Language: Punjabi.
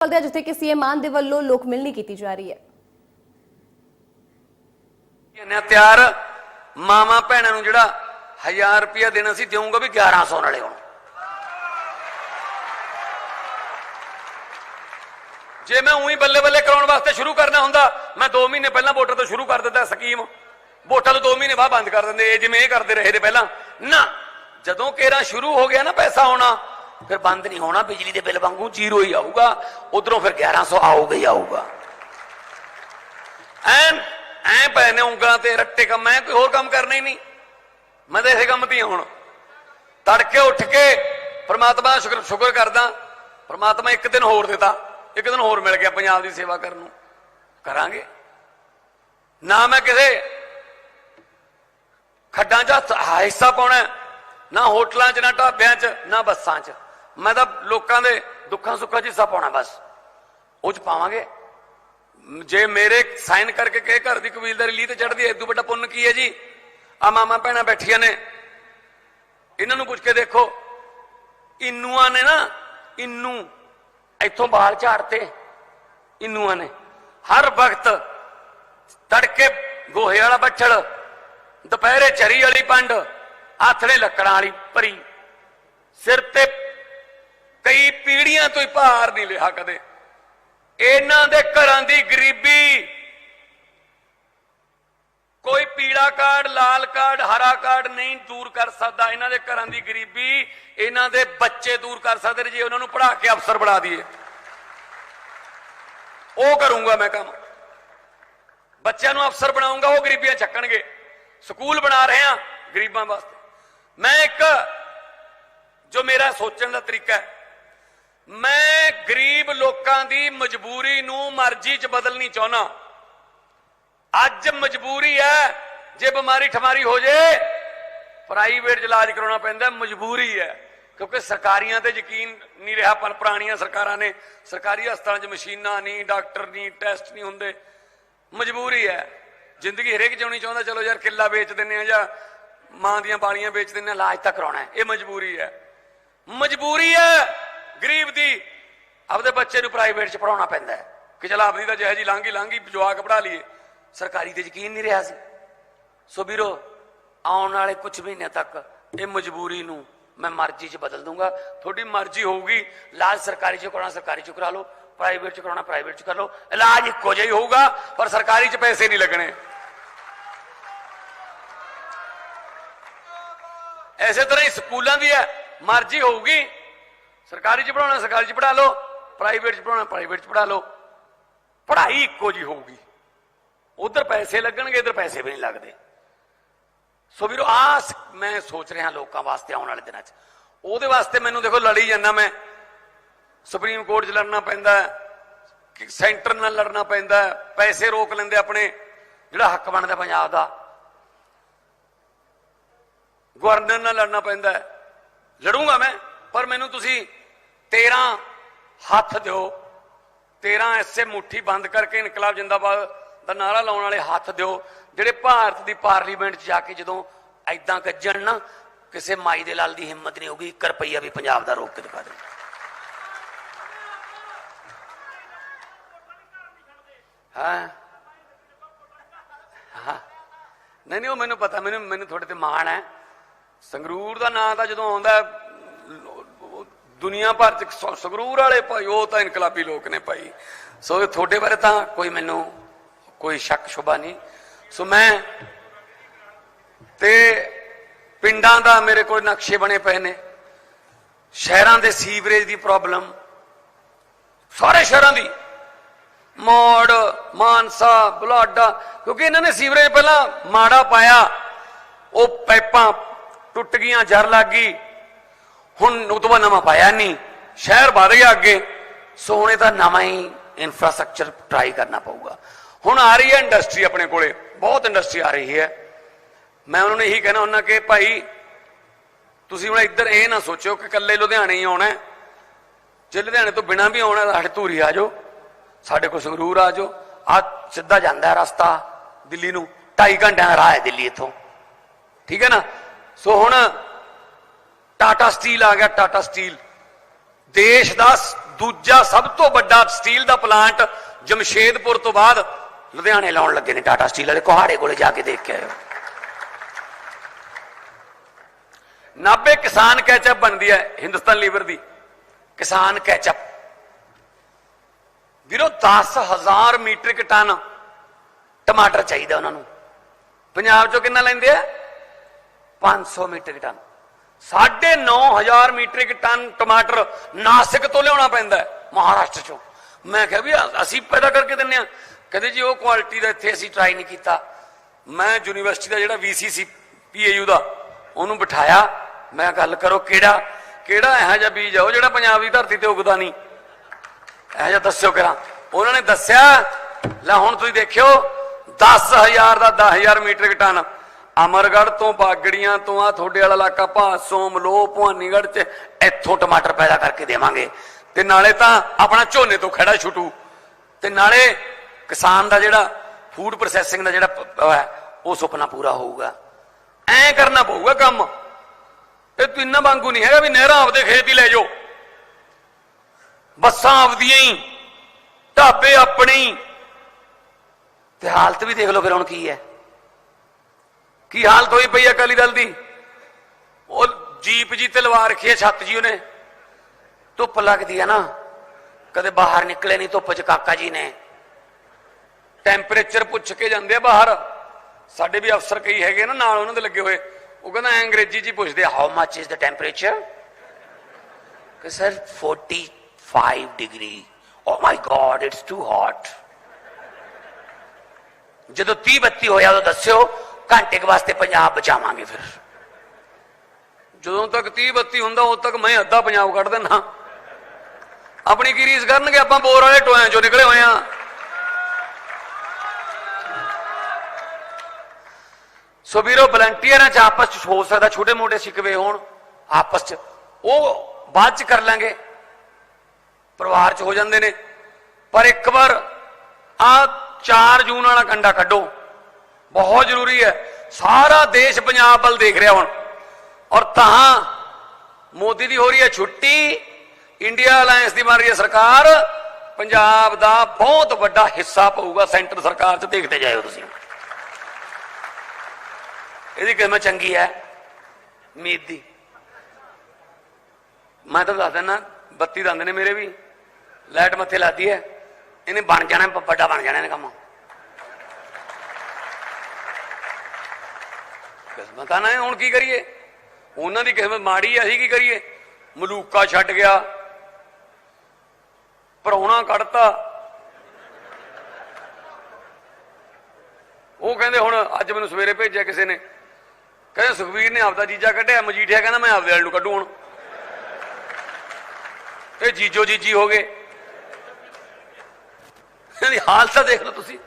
ਚੱਲਦੇ ਹਾਂ ਜਿੱਥੇ ਕਿ ਸੀਐਮ ਮਾਨ ਦੇ ਵੱਲੋਂ ਲੋਕ ਮਿਲਣੀ ਕੀਤੀ ਜਾ ਰਹੀ ਹੈ। ਇਹਨੇ ਤਿਆਰ ਮਾਮਾ ਭੈਣਾਂ ਨੂੰ ਜਿਹੜਾ 1000 ਰੁਪਇਆ ਦੇਣਾ ਸੀ ਦੇਵਾਂਗਾ ਵੀ 1100 ਨਾਲੇ ਹੁਣ। ਜੇ ਮੈਂ ਉਹੀ ਬੱਲੇ ਬੱਲੇ ਕਰਾਉਣ ਵਾਸਤੇ ਸ਼ੁਰੂ ਕਰਨਾ ਹੁੰਦਾ, ਮੈਂ 2 ਮਹੀਨੇ ਪਹਿਲਾਂ ਵੋਟਰ ਤੋਂ ਸ਼ੁਰੂ ਕਰ ਦਿੰਦਾ ਸਕੀਮ। ਵੋਟਾਂ ਤੋਂ 2 ਮਹੀਨੇ ਬਾਅਦ ਬੰਦ ਕਰ ਦਿੰਦੇ, ਇਹ ਜਿਵੇਂ ਇਹ ਕਰਦੇ ਰਹੇ ਨੇ ਪਹਿਲਾਂ। ਨਾ, ਜਦੋਂ ਕੇਰਾ ਸ਼ੁਰੂ ਹੋ ਗਿਆ ਨਾ ਪੈਸਾ ਆਉਣਾ ਫਿਰ ਬੰਦ ਨਹੀਂ ਹੋਣਾ, ਬਿਜਲੀ ਦੇ ਬਿੱਲ ਵਾਂਗੂ ਜ਼ੀਰੋ ਹੀ ਆਊਗਾ, ਉਧਰੋਂ ਫਿਰ 1100 ਆਊਗਾ ਹੀ ਆਊਗਾ। ਐਨ ਐ ਪੈ ਨੇ ਉਂਗਲਾਂ ਤੇ ਰੱਟੇ ਕੰਮ, ਐ ਕੋਈ ਹੋਰ ਕੰਮ ਕਰਨਾ ਹੀ ਨਹੀਂ। ਮੈਂ ਤਾਂ ਇਸੇ ਕੰਮ ਤੇ ਹੀ ਹੁਣ। ਤੜਕੇ ਉੱਠ ਕੇ ਪਰਮਾਤਮਾ ਸ਼ੁਕਰ ਸ਼ੁਕਰ ਕਰਦਾ। ਪਰਮਾਤਮਾ ਇੱਕ ਦਿਨ ਹੋਰ ਦਿੱਤਾ, ਇੱਕ ਦਿਨ ਹੋਰ ਮਿਲ ਗਿਆ ਪੰਜਾਬ ਦੀ ਸੇਵਾ ਕਰਨ ਨੂੰ। ਕਰਾਂਗੇ। ਨਾ ਮੈਂ ਕਿਸੇ ਖੱਡਾਂ 'ਚ ਹਿੱਸਾ ਪਾਉਣਾ, ਨਾ ਹੋਟਲਾਂ 'ਚ, ਨਾ ਢਾਬਿਆਂ 'ਚ, ਨਾ ਬੱਸਾਂ 'ਚ। ਮੈਂ ਤਾਂ ਲੋਕਾਂ ਦੇ ਦੁੱਖਾਂ ਸੁੱਖਾਂ 'ਚ ਹਿੱਸਾ ਪਾਉਣਾ ਬਸ। ਉਹ 'ਚ ਪਾਵਾਂਗੇ। ਜੇ ਮੇਰੇ ਸਾਈਨ ਕਰਕੇ ਕਹੇ ਘਰ ਦੀ ਕਬੀਲਦਾਰੀ ਲਈ ਤੇ ਚੜਦੀ ਐ ਇਦੋਂ ਵੱਡਾ ਪੁੰਨ ਕੀ ਹੈ ਜੀ? ਆ ਮਾਮਾ ਭੈਣਾਂ ਬੈਠੀਆਂ ਨੇ। ਇਹਨਾਂ ਨੂੰ ਪੁੱਛ ਕੇ ਦੇਖੋ। ਇਨੂਆਂ ਨੇ ਨਾ, ਇਨੂ ਇੱਥੋਂ ਬਾਲ ਝਾੜਤੇ। ਇਨੂਆਂ ਨੇ। ਹਰ ਵਕਤ ਤੜਕੇ ਗੋਹੇ ਵਾਲਾ ਬੱਛੜ ਦੁਪਹਿਰੇ ਚਰੀ ਵਾਲੀ ਪੰਡ, ਆਥਣੇ ਲੱਕੜਾਂ ਵਾਲੀ ਭਰੀ। ਸਿਰ ਤੇ ਕਈ ਪੀੜੀਆਂ ਤੋਂ ਹੀ ਭਾਰ ਨਹੀਂ ਲਿਆ ਕਦੇ। ਇਹਨਾਂ ਦੇ ਘਰਾਂ ਦੀ ਗਰੀਬੀ। ਕੋਈ ਪੀਲਾ ਕਾਰਡ, ਲਾਲ ਕਾਰਡ, ਹਰਾ ਕਾਰਡ ਨਹੀਂ ਦੂਰ ਕਰ ਸਕਦਾ। ਇਹਨਾਂ ਦੇ ਘਰਾਂ ਦੀ ਗਰੀਬੀ, ਇਹਨਾਂ ਦੇ ਬੱਚੇ ਦੂਰ ਕਰ ਸਕਦੇ ਨੇ ਜੇ ਉਹਨਾਂ ਨੂੰ ਪੜ੍ਹਾ ਕੇ ਅਫਸਰ ਬਣਾ ਦਈਏ। ਉਹ ਕਰੂੰਗਾ ਮੈਂ ਕੰਮ। ਬੱਚਿਆਂ ਨੂੰ ਅਫਸਰ ਬਣਾਉਂਗਾ, ਉਹ ਗਰੀਬੀਆਂ ਚੱਕਣਗੇ। ਸਕੂਲ ਬਣਾ ਰਹੇ ਹਾਂ ਗਰੀਬਾਂ ਵਾਸਤੇ। ਮੈਂ ਇੱਕ ਜੋ ਮੇਰਾ ਸੋਚਣ ਦਾ ਤਰੀਕਾ ਹੈ ਮੈਂ ਗਰੀਬ ਲੋਕਾਂ ਦੀ ਮਜਬੂਰੀ ਨੂੰ ਮਰਜ਼ੀ 'ਚ ਬਦਲਣੀ ਚਾਹੁੰਦਾ। ਅੱਜ ਮਜਬੂਰੀ ਹੈ, ਜੇ ਬਿਮਾਰੀ ਠਮਾਰੀ ਹੋ ਜੇ ਪ੍ਰਾਈਵੇਟ 'ਚ ਇਲਾਜ ਕਰਾਉਣਾ ਪੈਂਦਾ, ਮਜਬੂਰੀ ਹੈ। ਕਿਉਂਕਿ ਸਰਕਾਰੀਆਂ ਤੇ ਯਕੀਨ ਨਹੀਂ ਰਿਹਾ, ਪਰ ਪੁਰਾਣੀਆਂ ਸਰਕਾਰਾਂ ਨੇ, ਸਰਕਾਰੀ ਹਸਪਤਾਲਾਂ 'ਚ ਮਸ਼ੀਨਾਂ ਨਹੀਂ, ਡਾਕਟਰ ਨਹੀਂ, ਟੈਸਟ ਨਹੀਂ ਹੁੰਦੇ। ਮਜਬੂਰੀ ਹੈ। ਜ਼ਿੰਦਗੀ ਹਰੇਕ ਜਿਉਣੀ ਚਾਹੁੰਦਾ, ਚਲੋ ਯਾਰ ਕਿੱਲਾ ਵੇਚ ਦਿੰਨੇ ਆ ਜਾਂ ਮਾਂ ਦੀਆਂ ਬਾਲੀਆਂ ਵੇਚ ਦਿੰਨੇ ਆ ਇਲਾਜ ਤਾਂ ਕਰਾਉਣਾ ਇਹ ਮਜਬੂਰੀ ਹੈ। ਮਜਬੂਰੀ ਹੈ ਗਰੀਬ ਦੀ ਆਪਦੇ ਬੱਚੇ ਨੂੰ ਪ੍ਰਾਈਵੇਟ 'ਚ ਪੜਾਉਣਾ ਪੈਂਦਾ ਹੈ। ਕਿ ਚਲ ਆਪਦੀ ਤਾਂ ਜਿਹੇ ਜੀ ਲਾਂਗੀ ਲਾਂਗੀ ਜਵਾਕ ਪੜਾ ਲਈਏ। ਸਰਕਾਰੀ ਤੇ ਯਕੀਨ ਨਹੀਂ ਰਿਹਾ ਸੀ। ਸੋ ਵੀਰੋ, ਆਉਣ ਵਾਲੇ ਕੁਝ ਮਹੀਨਿਆਂ ਤੱਕ ਇਹ ਮਜਬੂਰੀ ਨੂੰ ਮੈਂ ਮਰਜ਼ੀ 'ਚ ਬਦਲ ਦੂੰਗਾ ਤੁਹਾਡੀ ਮਰਜ਼ੀ ਹੋਊਗੀ ਇਲਾਜ ਸਰਕਾਰੀ 'ਚ ਕਰਾਉਣਾ, ਸਰਕਾਰੀ 'ਚ ਕਰਾ ਲਓ। ਪ੍ਰਾਈਵੇਟ 'ਚ ਕਰਾਉਣਾ ਪ੍ਰਾਈਵੇਟ 'ਚ ਕਰ ਲਓ। ਇਲਾਜ ਇੱਕੋ ਜਿਹਾ ਹੀ ਹੋਊਗਾ, ਪਰ ਸਰਕਾਰੀ 'ਚ ਪੈਸੇ ਨਹੀਂ ਲੱਗਣੇ। ਐਸੇ ਤਰ੍ਹਾਂ ਹੀ ਸਕੂਲਾਂ ਦੀ ਹੈ। ਮਰਜ਼ੀ ਹੋਊਗੀ ਸਰਕਾਰੀ 'ਚ ਪੜਾਉਣਾ ਸਰਕਾਰੀ 'ਚ ਪੜਾ ਲਓ ਪ੍ਰਾਈਵੇਟ 'ਚ ਪੜਾਉਣਾ ਪ੍ਰਾਈਵੇਟ 'ਚ ਪੜਾ ਲਓ। ਪੜ੍ਹਾਈ ਇੱਕੋ ਜੀ ਹੋਊਗੀ। ਉਧਰ ਪੈਸੇ ਲੱਗਣਗੇ, ਇਧਰ ਪੈਸੇ ਵੀ ਨਹੀਂ ਲੱਗਦੇ। ਸੋ ਵੀਰੋ ਆਸ ਮੈਂ ਸੋਚ ਰਿਹਾ ਲੋਕਾਂ ਵਾਸਤੇ ਆਉਣ ਵਾਲੇ ਦਿਨਾਂ 'ਚ। ਉਹਦੇ ਵਾਸਤੇ ਮੈਨੂੰ ਦੇਖੋ ਲੜੀ ਜਾਂਦਾ ਮੈਂ। ਸੁਪਰੀਮ ਕੋਰਟ 'ਚ ਲੜਨਾ ਪੈਂਦਾ ਸੈਂਟਰ ਨਾਲ ਲੜਨਾ ਪੈਂਦਾ ਪੈਸੇ ਰੋਕ ਲੈਂਦੇ ਆਪਣੇ, ਜਿਹੜਾ ਹੱਕ ਬਣਦਾ ਪੰਜਾਬ ਦਾ। ਗਵਰਨਰ ਨਾਲ ਲੜਨਾ ਪੈਂਦਾ ਹੈ। ਲੜੂੰਗਾ ਮੈਂ, ਪਰ ਮੈਨੂੰ ਤੁਸੀਂ 13 ਹੱਥ ਦਿਓ। 13 ਐਸੇ ਮੁੱਠੀ ਬੰਦ ਕਰਕੇ ਇਨਕਲਾਬ ਜਿੰਦਾਬਾਦ ਦਾ ਨਾਰਾ ਲਾਉਣ ਵਾਲੇ ਹੱਥ ਦਿਓ, ਜਿਹੜੇ ਭਾਰਤ ਦੀ ਪਾਰਲੀਮੈਂਟ 'ਚ ਜਾ ਕੇ ਜਦੋਂ ਐਦਾਂ ਗੱਜਣ ਨਾ, ਕਿਸੇ ਮਾਈ ਦੇ ਲਾਲ ਦੀ ਹਿੰਮਤ ਨਹੀਂ ਹੋਗੀ 1 ਰੁਪਈਆ ਵੀ ਪੰਜਾਬ ਦਾ ਰੋਕ ਕੇ ਦਿਖਾ ਦੇ ਹਾਂ। ਨਹੀਂ ਨਹੀਂ, ਉਹ ਮੈਨੂੰ ਪਤਾ, ਮੈਨੂੰ ਮੈਨੂੰ ਤੁਹਾਡੇ ਤੇ ਮਾਣ ਹੈ। ਸੰਗਰੂਰ ਦਾ ਨਾਂ ਤਾਂ ਜਦੋਂ ਆਉਂਦਾ ਦੁਨੀਆ ਭਰ ਚ ਸ- ਸੰਗਰੂਰ ਵਾਲੇ ਭਾਈ, ਉਹ ਤਾਂ ਇਨਕਲਾਬੀ ਲੋਕ ਨੇ ਭਾਈ। ਸੋ ਇਹ ਤੁਹਾਡੇ ਬਾਰੇ ਤਾਂ ਕੋਈ ਮੈਨੂੰ ਕੋਈ ਸ਼ੱਕ ਸ਼ੁਬਾ ਨਹੀਂ। ਸੋ ਮੈਂ ਤੇ ਪਿੰਡਾਂ ਦਾ ਮੇਰੇ ਕੋਲ ਨਕਸ਼ੇ ਬਣੇ ਪਏ ਨੇ। ਸ਼ਹਿਰਾਂ ਦੇ ਸੀਵਰੇਜ ਦੀ ਪ੍ਰੋਬਲਮ। ਸਾਰੇ ਸ਼ਹਿਰਾਂ ਦੀ। ਮੋੜ, ਮਾਨਸਾ, ਬੁਲਾਡਾ, ਕਿਉਂਕਿ ਇਹਨਾਂ ਨੇ ਸੀਵਰੇਜ ਪਹਿਲਾਂ ਮਾੜਾ ਪਾਇਆ। ਉਹ ਪਾਈਪਾਂ ਟੁੱਟ ਗਈਆਂ ਜਰ ਲੱਗ ਗਈ। ਹੁਣ ਉਹ ਤੋਂ ਬਾਅਦ ਨਵਾਂ ਪਾਇਆ ਨਹੀਂ, ਸ਼ਹਿਰ ਵਧ ਗਿਆ ਅੱਗੇ ਸੋ ਹੁਣ ਇਹਦਾ ਨਵਾਂ ਹੀ ਇਨਫਰਾਸਟ੍ਰਕਚਰ ਟਰਾਈ ਕਰਨਾ ਪਊਗਾ। ਹੁਣ ਆ ਰਹੀ ਹੈ ਇੰਡਸਟਰੀ ਆਪਣੇ ਕੋਲੇ, ਬਹੁਤ ਇੰਡਸਟਰੀ ਆ ਰਹੀ ਹੈ। ਮੈਂ ਉਹਨਾਂ ਨੂੰ ਇਹੀ ਕਹਿਣਾ ਹੁੰਦਾ ਕਿ ਭਾਈ, ਤੁਸੀਂ ਹੁਣ ਇੱਧਰ ਇਹ ਨਾ ਸੋਚੋ ਕਿ ਇਕੱਲੇ ਲੁਧਿਆਣੇ ਹੀ ਆਉਣਾ ਜੇ ਲੁਧਿਆਣੇ ਤੋਂ ਬਿਨਾਂ ਵੀ ਆਉਣਾ, ਸਾਡੇ ਧੂਰੀ ਆ ਜਾਓ, ਸਾਡੇ ਕੋਲ ਸੰਗਰੂਰ ਆ ਜਾਓ, ਆ ਸਿੱਧਾ ਜਾਂਦਾ ਹੈ ਰਸਤਾ ਦਿੱਲੀ ਨੂੰ 2.5 ਘੰਟਿਆਂ ਦਾ ਰਾਹ ਹੈ ਦਿੱਲੀ ਇੱਥੋਂ। ਠੀਕ ਹੈ ਨਾ? ਸੋ ਹੁਣ ਟਾਟਾ ਸਟੀਲ ਆ ਗਿਆ, ਟਾਟਾ ਸਟੀਲ। ਦੇਸ਼ ਦਾ ਦੂਜਾ ਸਭ ਤੋਂ ਵੱਡਾ ਸਟੀਲ ਦਾ ਪਲਾਂਟ ਜਮਸ਼ੇਦਪੁਰ ਤੋਂ ਬਾਅਦ ਲੁਧਿਆਣੇ ਲਾਉਣ ਲੱਗੇ ਨੇ ਟਾਟਾ ਸਟੀਲ ਵਾਲੇ, ਕੋਹਾੜੇ ਕੋਲੇ ਜਾ ਕੇ ਦੇਖ ਕੇ ਆਇਓ ਨਾਬੇ ਕਿਸਾਨ ਕੈਚਅਪ ਬਣਦੀ ਹੈ, ਹਿੰਦੁਸਤਾਨ ਲੀਵਰ ਦੀ। ਕਿਸਾਨ ਕੈਚਅਪ ਵੀਰੋ 10000 ਮੀਟ੍ਰਿਕ ਟਨ ਟਮਾਟਰ ਚਾਹੀਦਾ ਉਹਨਾਂ ਨੂੰ। ਪੰਜਾਬ ਚੋਂ ਕਿੰਨਾ ਲੈਂਦੇ ਆ? 500 ਮੀਟ੍ਰਿਕ ਟਨ। 9500 ਮੀਟ੍ਰਿਕ ਟਨ ਟਮਾਟਰ ਨਾਸਿਕ ਤੋਂ ਲਿਆਉਣਾ ਪੈਂਦਾ ਮਹਾਰਾਸ਼ਟਰ ਚੋਂ। ਮੈਂ ਕਿਹਾ ਵੀ ਅਸੀਂ ਪੈਦਾ ਕਰਕੇ ਦਿੰਨੇ ਆ। ਕਹਿੰਦੇ ਜੀ ਉਹ ਕੁਆਲਿਟੀ ਦਾ ਇੱਥੇ ਅਸੀਂ ਟਰਾਈ ਨਹੀਂ ਕੀਤਾ। ਮੈਂ ਯੂਨੀਵਰਸਿਟੀ ਦਾ ਜਿਹੜਾ ਵੀਸੀਸੀ ਪੀਏਯੂ ਦਾ, ਉਹਨੂੰ ਬਿਠਾਇਆ। ਮੈਂ ਗੱਲ ਕਰੋ, ਕਿਹੜਾ? ਕਿਹੜਾ ਇਹੋ ਜਿਹਾ ਬੀਜ ਆ? ਉਹ ਜਿਹੜਾ ਪੰਜਾਬ ਦੀ ਧਰਤੀ ਤੇ ਉਗਦਾ ਨਹੀਂ। ਇਹੋ ਜਿਹਾ ਦੱਸਿਓ ਕਰਾਂ ਉਹਨਾਂ ਨੇ ਦੱਸਿਆ, ਲੈ ਹੁਣ ਤੁਸੀਂ ਦੇਖਿਓ 10000 ਦਾ 10000 ਮੀਟ੍ਰਿਕ ਟਨ ਅਮਰਗੜ੍ਹ ਤੋਂ ਬਾਗੜੀਆਂ ਤੋਂ ਆ ਤੁਹਾਡੇ ਵਾਲਾ ਇਲਾਕਾ ਭਾਸੋਂ ਮਲੋ ਭਵਾਨੀਗੜ੍ਹ ਚ ਇੱਥੋਂ ਟਮਾਟਰ ਪੈਦਾ ਕਰਕੇ ਦੇਵਾਂਗੇ। ਤੇ ਨਾਲੇ ਤਾਂ ਆਪਣਾ ਝੋਨੇ ਤੋਂ ਖੜਾ ਛੁੱਟੂ। ਤੇ ਨਾਲੇ ਕਿਸਾਨ ਦਾ ਜਿਹੜਾ ਫੂਡ ਪ੍ਰੋਸੈਸਿੰਗ ਦਾ ਜਿਹੜਾ ਉਹ ਸੁਪਨਾ ਪੂਰਾ ਹੋਊਗਾ। ਐ ਕਰਨਾ ਪਊਗਾ ਕੰਮ। ਇਹ ਤੂੰ ਇੰਨਾ ਵਾਂਗੂ ਨਹੀਂ ਹੈਗਾ ਵੀ ਨਹਿਰਾਂ ਆਪਦੇ ਖੇਤ ਹੀ ਲੈ ਜਾਓ। ਬੱਸਾਂ ਆਪਦੀਆਂ ਹੀ, ਢਾਬੇ ਆਪਣੇ। ਤੇ ਹਾਲਤ ਵੀ ਦੇਖ ਲਓ ਫਿਰ ਹੁਣ ਕੀ ਹੈ। ਕੀ ਹਾਲਤ ਹੋਈ ਪਈ ਅਕਾਲੀ ਦਲ ਦੀ? ਉਹ ਜੀਪ ਜੀ ਤੇ ਲਵਾ ਰੱਖੀ ਹੈ, ਛੱਤ ਜੀ ਉਹਨੇ। ਧੁੱਪ ਲੱਗਦੀ ਹੈ ਨਾ। ਕਦੇ ਬਾਹਰ ਨਿਕਲੇ ਨਹੀਂ ਧੁੱਪ ਚ, ਕਾਕਾ ਜੀ ਨੇ। ਟੈਂਪਰੇਚਰ ਪੁੱਛ ਕੇ ਜਾਂਦੇ ਆ ਬਾਹਰ। ਸਾਡੇ ਵੀ ਅਫਸਰ ਕਈ ਹੈਗੇ ਨਾ, ਨਾਲ ਉਹਨਾਂ ਦੇ ਲੱਗੇ ਹੋਏ। ਉਹ ਕਹਿੰਦਾ, ਅੰਗਰੇਜ਼ੀ ਜੀ ਪੁੱਛਦੇ how much is the temperature ਕਿ sir 45 degree oh my God it's too hot ਜਦੋਂ 30 32 ਹੋਇਆ ਤਾਂ ਦੱਸਿਓ ਘੰਟੇ ਕੁ ਵਾਸਤੇ ਪੰਜਾਬ ਬਚਾਵਾਂਗੇ ਫਿਰ। ਜਦੋਂ ਤੱਕ 30 32 ਹੁੰਦਾ, ਉਦੋਂ ਤੱਕ ਮੈਂ ਅੱਧਾ ਪੰਜਾਬ ਕੱਢ ਦਿੰਦਾ। ਆਪਣੀ ਕੀ ਰੀਸ ਕਰਨਗੇ? ਆਪਾਂ ਬੋਰ ਵਾਲੇ ਟੋਇਆਂ ਚੋਂ ਨਿਕਲੇ ਹੋਏ ਆ ਸੋ ਵੀਰੋ ਵਲੰਟੀਅਰਾਂ ਚ ਆਪਸ ਚ ਹੋ ਸਕਦਾ, ਛੋਟੇ ਮੋਟੇ ਸਿਕਵੇ ਹੋਣ, ਆਪਸ ਚ। ਉਹ ਬਾਅਦ ਚ ਕਰ ਲਾਂਗੇ। ਪਰਿਵਾਰ ਚ ਹੋ ਜਾਂਦੇ ਨੇ। ਪਰ ਇੱਕ ਵਾਰ ਆ 4 ਜੂਨ ਵਾਲਾ ਕੰਡਾ ਕੱਢੋ। ਬਹੁਤ ਜ਼ਰੂਰੀ ਹੈ। ਸਾਰਾ ਦੇਸ਼ ਪੰਜਾਬ ਵੱਲ ਦੇਖ ਰਿਹਾ ਹੁਣ। ਔਰ ਤਾਂ ਮੋਦੀ ਦੀ ਹੋ ਰਹੀ ਹੈ ਛੁੱਟੀ। ਇੰਡੀਆ ਅਲਾਈਅੰਸ ਦੀ ਬਣ ਰਹੀ ਹੈ ਸਰਕਾਰ। ਪੰਜਾਬ ਦਾ ਬਹੁਤ ਵੱਡਾ ਹਿੱਸਾ ਪਊਗਾ। ਸੈਂਟਰ ਸਰਕਾਰ 'ਚ ਦੇਖਦੇ ਜਾਇਓ ਤੁਸੀਂ। ਇਹਦੀ ਕਿਸਮਤ ਚੰਗੀ ਹੈ। ਉਮੀਦ ਦੀ। ਮੈਂ ਤਾਂ ਦੱਸ ਦਿੰਦਾ, ਬੱਤੀ ਦੰਦ ਨੇ ਮੇਰੇ ਵੀ। ਲਾਈਟ ਮੱਥੇ ਲਾਤੀ ਹੈ। ਇਹਨੇ ਬਣ ਜਾਣਾ, ਵੱਡਾ ਬਣ ਜਾਣਾ ਇਹਨੇ ਕੰਮ। ਕਿਸਮਤਾਂ ਨਾ ਹੁਣ ਕੀ ਕਰੀਏ? ਉਹਨਾਂ ਦੀ ਕਿਸਮਤ ਮਾੜੀ ਆ, ਅਸੀਂ ਕੀ ਕਰੀਏ? ਮਲੂਕਾ ਛੱਡ ਗਿਆ। ਪਰੌਣਾ ਕੱਢਤਾ। ਉਹ ਕਹਿੰਦੇ ਹੁਣ ਅੱਜ ਮੈਨੂੰ ਸਵੇਰੇ ਭੇਜਿਆ ਕਿਸੇ ਨੇ। ਕਹਿੰਦੇ ਸੁਖਵੀਰ ਨੇ ਆਪਦਾ ਜੀਜਾ ਕੱਢਿਆ, ਮਜੀਠੀਆ ਕਹਿੰਦਾ ਮੈਂ ਆਪਦੇ ਵਾਲੇ ਨੂੰ ਕੱਢੂ ਹੁਣ। ਇਹ ਜੀਜੋ ਜੀਜੀ ਹੋ ਗਏ। ਇਹਦੀ ਹਾਲਤ ਦੇਖ ਲਓ ਤੁਸੀਂ।